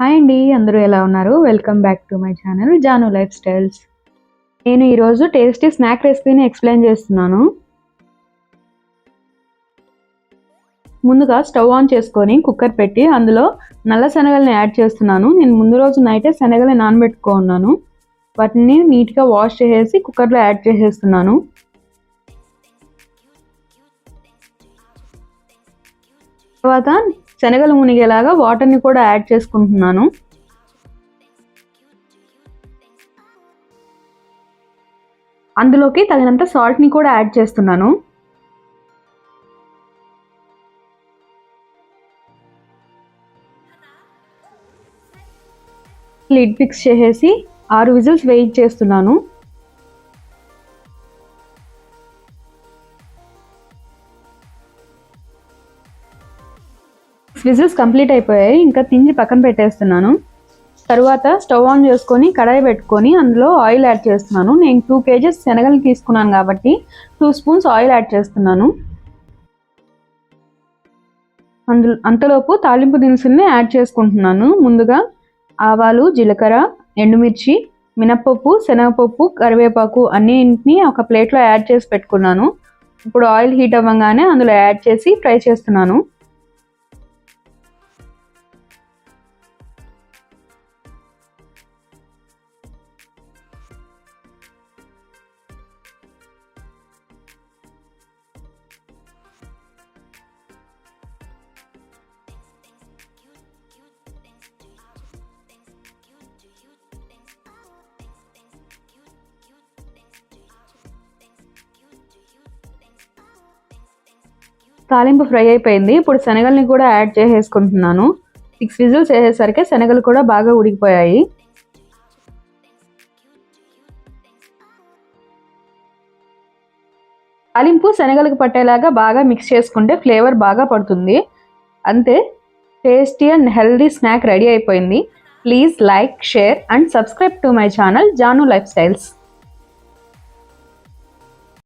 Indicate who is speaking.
Speaker 1: Hi అండి అందరూ ఎలా ఉన్నారు? Welcome back to my channel Janu life styles నేను ఈరోజు టేస్టీ స్నాక్ రెసిపీని ఎక్స్ప్లెయిన్ చేస్తున్నాను. ముందుగా స్టవ్ ఆన్ చేసుకొని కుక్కర్ పెట్టి అందులో నల్ల శనగల్ని యాడ్ చేస్తున్నాను. నేను ముందు రోజు నైటే శనగల్ని నానబెట్టుకో ఉన్నాను వాటిని నీట్గా వాష్ చేసేసి కుక్కర్లో యాడ్ చేసేస్తున్నాను. తర్వాత శనగలు మునిగేలాగా వాటర్ని కూడా యాడ్ చేసుకుంటున్నాను. అందులోకి తగినంత సాల్ట్ని కూడా యాడ్ చేస్తున్నాను. లిడ్ ఫిక్స్ చేసేసి ఆరు విజిల్స్ వెయిట్ చేస్తున్నాను. స్విజిల్స్ కంప్లీట్ అయిపోయాయి. ఇంకా తిండి పక్కన పెట్టేస్తున్నాను. తర్వాత స్టవ్ ఆన్ చేసుకొని కడాయి పెట్టుకొని అందులో ఆయిల్ యాడ్ చేస్తున్నాను. నేను టూ కేజెస్ శనగలు తీసుకున్నాను కాబట్టి టూ స్పూన్స్ ఆయిల్ యాడ్ చేస్తున్నాను. అందులో అంతలోపు తాలింపు దినుసుల్ని యాడ్ చేసుకుంటున్నాను. ముందుగా ఆవాలు జీలకర్ర ఎండుమిర్చి మినప్పప్పు శనగపప్పు కరివేపాకు అన్నింటిని ఒక ప్లేట్లో యాడ్ చేసి పెట్టుకున్నాను. ఇప్పుడు ఆయిల్ హీట్ అవ్వగానే అందులో యాడ్ చేసి ఫ్రై చేస్తున్నాను. తాలింపు ఫ్రై అయిపోయింది. ఇప్పుడు శనగల్ని కూడా యాడ్ చేసేసుకుంటున్నాను. సిక్స్ విజిల్స్ వేసేసరికి శనగలు కూడా బాగా ఉడికిపోయాయి. తాలింపు శనగలకు పట్టేలాగా బాగా మిక్స్ చేసుకుంటే ఫ్లేవర్ బాగా పడుతుంది. అంతే tasty and healthy snack ready అయిపోయింది. Please like share and subscribe to my channel Janu life styles